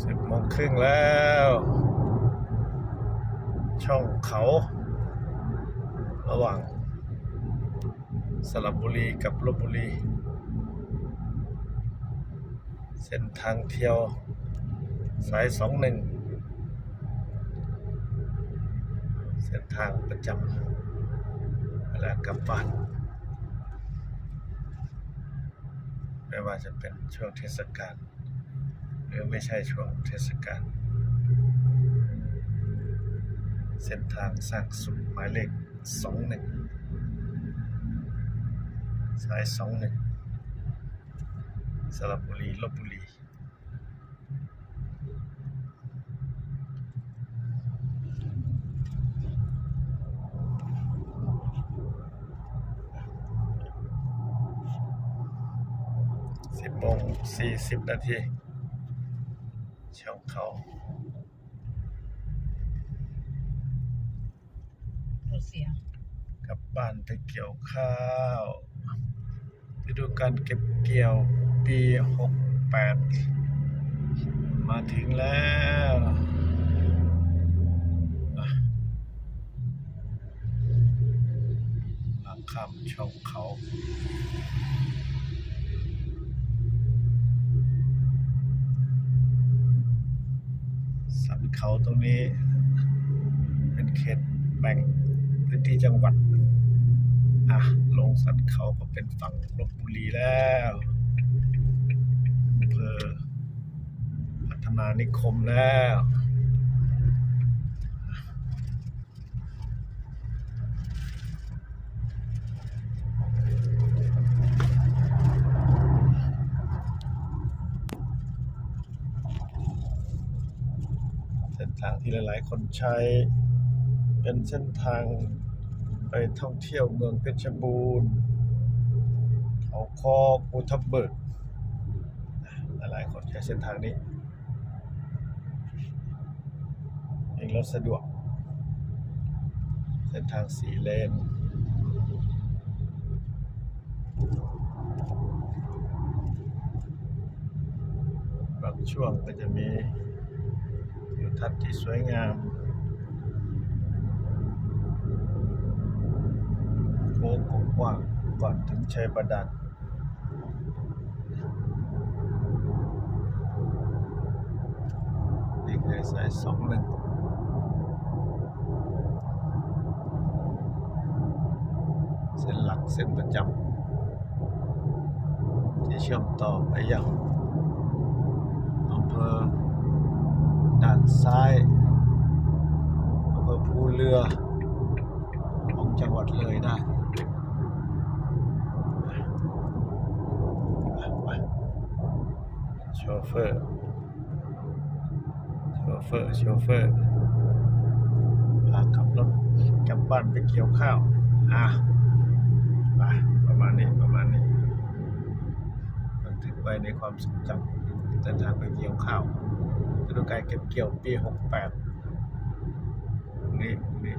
สิบโมงครึ่งแล้ว ช่องเขา ระหว่าง สระบุรีกับลบบุรี เส้นทางเที่ยว สายสองหนึ่งเส้นทางประจำเวลากลับบ้านไม่ว่าจะเป็นช่วงเทศกาล หรือไม่ใช่ช่วงเทศกาลเส้นทางสร้างสุขหมายเลขสองหนึ่งสายสองหนึ่งสระบุรีลบบุรีสิบโมงสี่สิบนาที ช่องเขาตัวเสียกลับบ้านไปเกี่ยวข้าวไปดูการเก็บเกี่ยวปีหกแปดมาถึงแล้วอะหลังคำช่องเขา สันเขาตรงนี้ เป็นเขตแบ่งพื้นที่จังหวัด อะ ลงสันเขาก็เป็นฝั่งลบบุรีแล้วอำเภอพัฒนานิคมแล้ว ส้นทางที่หลาย ๆ คนใช้ เป็นเส้นทางไปท่องเที่ยวเมืองเพชรบูรณ์เขาคอภูทับเบิกหลาย ๆ คนใช้เส้นทางนี้เองรถสะดวก เส้นทางสีเลนบางช่วงก็จะมี ทัศน์ที่สวยงาม โค้งกว้างก่อนถึงชัยบาดาลนี่คือสายสองหนึ่งเส้นหลักเส้นประจำที่เชื่อมต่อไปยังอำเภอ ด่านซ้ายอำเภอภูเรือของจังหวัดเลยได้ไปโชเฟอร์โชเฟอร์โชเฟอร์พาขับรถกลับบ้านไปเกี่ยวข้าวอะไปประมาณนี้ประมาณนี้บันทึกไว้ในความทรงจำเดินทางไปเกี่ยวข้าว ฤดูกาลเก็บเกี่ยวปี 68 นี่นี่